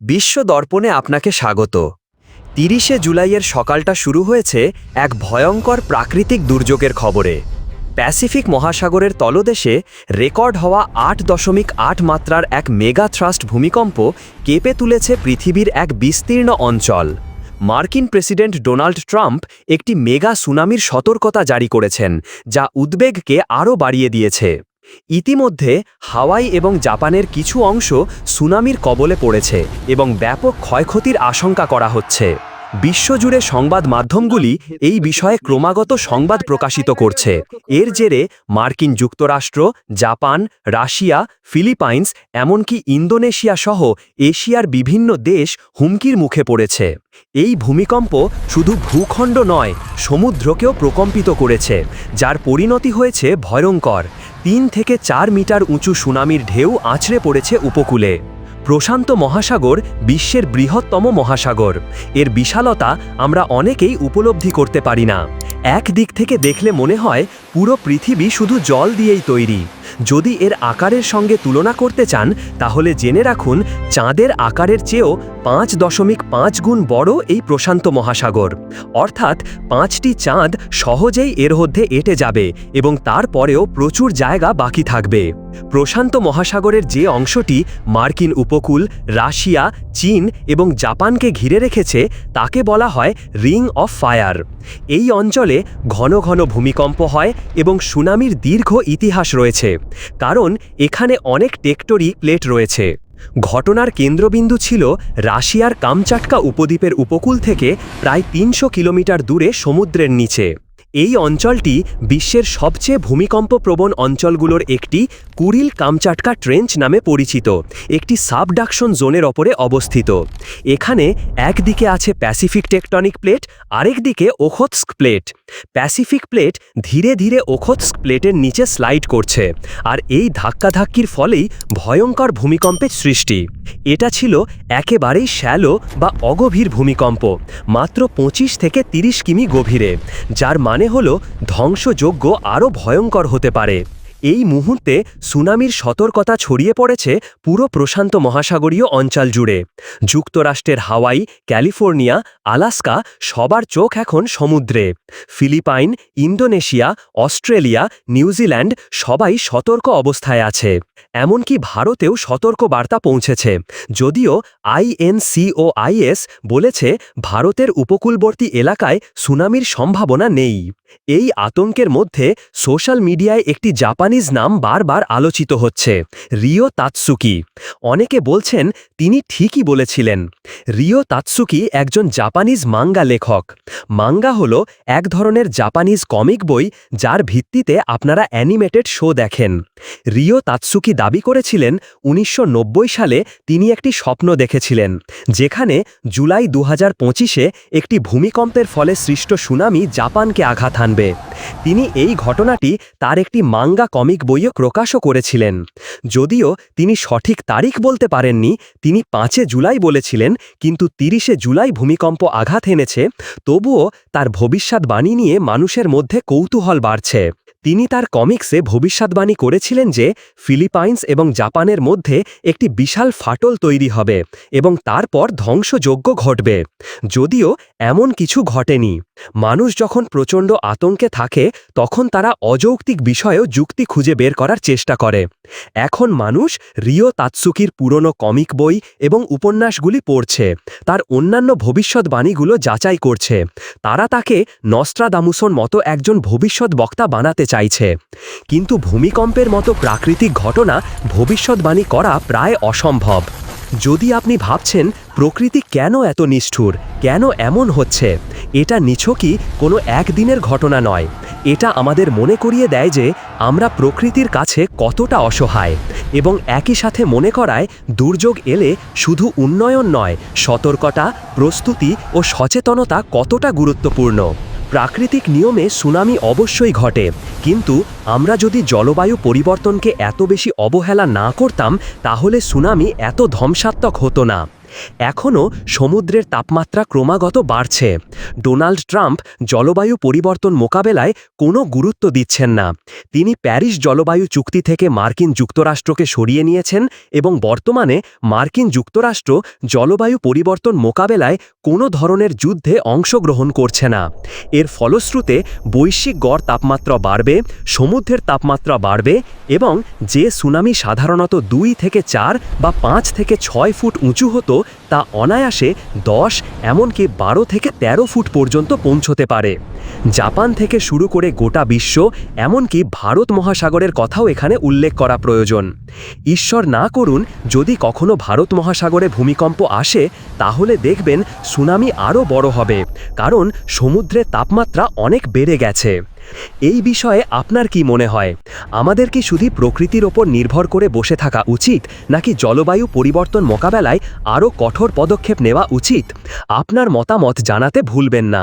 বিশ্ব দর্পণে আপনাকে স্বাগত। তিরিশে জুলাইয়ের সকালটা শুরু হয়েছে এক ভয়ঙ্কর প্রাকৃতিক দুর্যোগের খবরে। প্যাসিফিক মহাসাগরের তলদেশে রেকর্ড হওয়া আট দশমিক আট মাত্রার এক মেগা থ্রাস্ট ভূমিকম্প কেঁপে তুলেছে পৃথিবীর এক বিস্তীর্ণ অঞ্চল। মার্কিন প্রেসিডেন্ট ডোনাল্ড ট্রাম্প একটি মেগা সুনামির সতর্কতা জারি করেছেন, যা উদ্বেগকে আরও বাড়িয়ে দিয়েছে। ইতিমধ্যে হাওয়াই এবং জাপানের কিছু অংশ সুনামির কবলে পড়েছে এবং ব্যাপক ক্ষয়ক্ষতির আশঙ্কা করা হচ্ছে। বিশ্বজুড়ে সংবাদ মাধ্যমগুলি এই বিষয়ে ক্রমাগত সংবাদ প্রকাশিত করছে। এর জেরে মার্কিন যুক্তরাষ্ট্র, জাপান, রাশিয়া, ফিলিপাইন্স, এমনকি ইন্দোনেশিয়া সহ এশিয়ার বিভিন্ন দেশ হুমকির মুখে পড়েছে। এই ভূমিকম্প শুধু ভূখণ্ড নয়, সমুদ্রকেও প্রকম্পিত করেছে, যার পরিণতি হয়েছে ভয়ঙ্কর। তিন থেকে চার মিটার উঁচু সুনামির ঢেউ আছড়ে পড়েছে উপকূলে। প্রশান্ত মহাসাগর বিশ্বের বৃহত্তম মহাসাগর। এর বিশালতা আমরা অনেকেই উপলব্ধি করতে পারি না। এক দিক থেকে দেখলে মনে হয় পুরো পৃথিবী শুধু জল দিয়েই তৈরি। যদি এর আকারের সঙ্গে তুলনা করতে চান, তাহলে জেনে রাখুন চাঁদের আকারের চেয়েও পাঁচ দশমিক পাঁচ গুণ বড় এই প্রশান্ত মহাসাগর। অর্থাৎ পাঁচটি চাঁদ সহজেই এর মধ্যে এঁটে যাবে এবং তারপরেও প্রচুর জায়গা বাকি থাকবে। প্রশান্ত মহাসাগরের যে অংশটি মার্কিন উপকূল, রাশিয়া, চীন এবং জাপানকে ঘিরে রেখেছে, তাকে বলা হয় রিং অফ ফায়ার। এই অঞ্চলে ঘন ঘন ভূমিকম্প হয় এবং সুনামির দীর্ঘ ইতিহাস রয়েছে, কারণ এখানে অনেক টেকটরি প্লেট রয়েছে। ঘটনার কেন্দ্রবিন্দু ছিল রাশিয়ার কামচাটকা উপদ্বীপের উপকূল থেকে প্রায় তিনশো কিলোমিটার দূরে সমুদ্রের নিচে। এই অঞ্চলটি বিশ্বের সবচেয়ে ভূমিকম্প প্রবণ অঞ্চলগুলোর একটি কুরিল কামচাটকা ট্রেঞ্চ নামে পরিচিত, একটি সাবডাকশন জোনের ওপরে অবস্থিত। এখানে একদিকে আছে প্যাসিফিক টেকটনিক প্লেট, আরেকদিকে ওখোৎস্ক প্লেট। প্যাসিফিক প্লেট ধীরে ধীরে ওখোৎস্ক প্লেটের নিচে স্লাইড করছে, আর এই ধাক্কাধাক্কির ফলেই ভয়ঙ্কর ভূমিকম্পের সৃষ্টি। এটা ছিল একেবারেই শ্যালো বা অগভীর ভূমিকম্প, মাত্র পঁচিশ থেকে তিরিশ কিমি গভীরে, যার মানে হল ধ্বংসযোগ্য আরও ভয়ঙ্কর হতে পারে। এই মুহূর্তে সুনামির সতর্কতা ছড়িয়ে পড়েছে পুরো প্রশান্ত মহাসাগরীয় অঞ্চল জুড়ে। যুক্তরাষ্ট্রের হাওয়াই, ক্যালিফোর্নিয়া, আলাস্কা সবার চোখ এখন সমুদ্রে। ফিলিপাইন, ইন্দোনেশিয়া, অস্ট্রেলিয়া, নিউজিল্যান্ড সবাই সতর্ক অবস্থায় আছে। এমনকি ভারতেও সতর্ক বার্তা পৌঁছেছে। যদিও আইএনসিওআইএস বলেছে, ভারতের উপকূলবর্তী এলাকায় সুনামির সম্ভাবনা নেই। এই আতঙ্কের মধ্যে সোশ্যাল মিডিয়ায় একটি জাপানিজ নাম বারবার আলোচিত হচ্ছে, রিও তাৎসুকি। অনেকে বলছেন তিনি ঠিকই বলেছিলেন। রিও তাৎসুকি একজন জাপানিজ মাঙ্গা লেখক। মাঙ্গা হল এক ধরনের জাপানিজ কমিক বই যার ভিত্তিতে আপনারা অ্যানিমেটেড শো দেখেন। রিও তাৎসুকি দাবি করেছিলেন উনিশশো নব্বই সালে তিনি একটি স্বপ্ন দেখেছিলেন, যেখানে জুলাই দু হাজার একটি ভূমিকম্পের ফলে সৃষ্ট সুনামি জাপানকে আঘাত হানবে তিনি এই ঘটনাটি তার একটি মাঙ্গা কমিক বইও প্রকাশও করেছিলেন। যদিও তিনি সঠিক তারিখ বলতে পারেননি, তিনি পাঁচে জুলাই বলেছিলেন, কিন্তু তিরিশে জুলাই ভূমিকম্প আঘাত এনেছে, তবুও তার ভবিষ্যৎবাণী নিয়ে মানুষের মধ্যে কৌতূহল বাড়ছে। তিনি তার কমিক্সে ভবিষ্যৎবাণী করেছিলেন যে, ফিলিপাইন্স এবং জাপানের মধ্যে একটি বিশাল ফাটল তৈরি হবে এবং তারপর ধ্বংসযজ্ঞ ঘটবে। যদিও এমন কিছু ঘটেনি। মানুষ যখন প্রচণ্ড আতঙ্কে থাকে, তখন তারা অযৌক্তিক বিষয়েও যুক্তি খুঁজে বের করার চেষ্টা করে। এখন মানুষ রিও তাৎসুকির পুরনো কমিক বই এবং উপন্যাসগুলি পড়ছে। তার অন্যান্য ভবিষ্যৎবাণীগুলো যাচাই করছে। তারা তাকে নস্ট্রাদামুসন মতো একজন ভবিষ্যৎ বক্তা বানাতে চাইছে। কিন্তু ভূমিকম্পের মতো প্রাকৃতিক ঘটনা ভবিষ্যৎবাণী করা প্রায় অসম্ভব। যদি আপনি ভাবছেন, প্রকৃতি কেন এত নিষ্ঠুর, কেন এমন হচ্ছে? এটা নিছকই কোনো একদিনের ঘটনা নয়। এটা আমাদের মনে করিয়ে দেয় যে আমরা প্রকৃতির কাছে কতটা অসহায় এবং একই সাথে মনে করায় দুর্যোগ এলে শুধু উন্নয়ন নয়, সতর্কতা, প্রস্তুতি ও সচেতনতা কতটা গুরুত্বপূর্ণ। প্রাকৃতিক নিয়মে সুনামি অবশ্যই ঘটে, কিন্তু আমরা যদি জলবায়ু পরিবর্তনকে এত বেশি অবহেলা না করতাম, তাহলে সুনামি এত ধ্বংসাত্মক হতো না। এখনও সমুদ্রের তাপমাত্রা ক্রমাগত বাড়ছে। ডোনাল্ড ট্রাম্প জলবায়ু পরিবর্তন মোকাবেলায় কোনো গুরুত্ব দিচ্ছেন না। তিনি প্যারিস জলবায়ু চুক্তি থেকে মার্কিন যুক্তরাষ্ট্রকে সরিয়ে নিয়েছেন এবং বর্তমানে মার্কিন যুক্তরাষ্ট্র জলবায়ু পরিবর্তন মোকাবেলায় কোনো ধরনের যুদ্ধে অংশগ্রহণ করছে না। এর ফলশ্রুতে বৈশ্বিক গড় তাপমাত্রা বাড়বে, সমুদ্রের তাপমাত্রা বাড়বে এবং যে সুনামি সাধারণত দুই থেকে চার বা পাঁচ থেকে ছয় ফুট উঁচু হতো তা অনায়াসে দশ, এমনকি বারো থেকে ১৩ ফুট পর্যন্ত পৌঁছতে পারে। জাপান থেকে শুরু করে গোটা বিশ্ব, এমনকি ভারত মহাসাগরের কথাও এখানে উল্লেখ করা প্রয়োজন। ঈশ্বর না করুন, যদি কখনো ভারত মহাসাগরে ভূমিকম্প আসে, তাহলে দেখবেন সুনামি আরও বড় হবে, কারণ সমুদ্রের তাপমাত্রা অনেক বেড়ে গেছে। এই বিষয়ে আপনার কি মনে হয়? আমাদের কি শুধু প্রকৃতির ওপর নির্ভর করে বসে থাকা উচিত, নাকি জলবায়ু পরিবর্তন মোকাবেলায় আরও কঠোর পদক্ষেপ নেওয়া উচিত? আপনার মতামত জানাতে ভুলবেন না।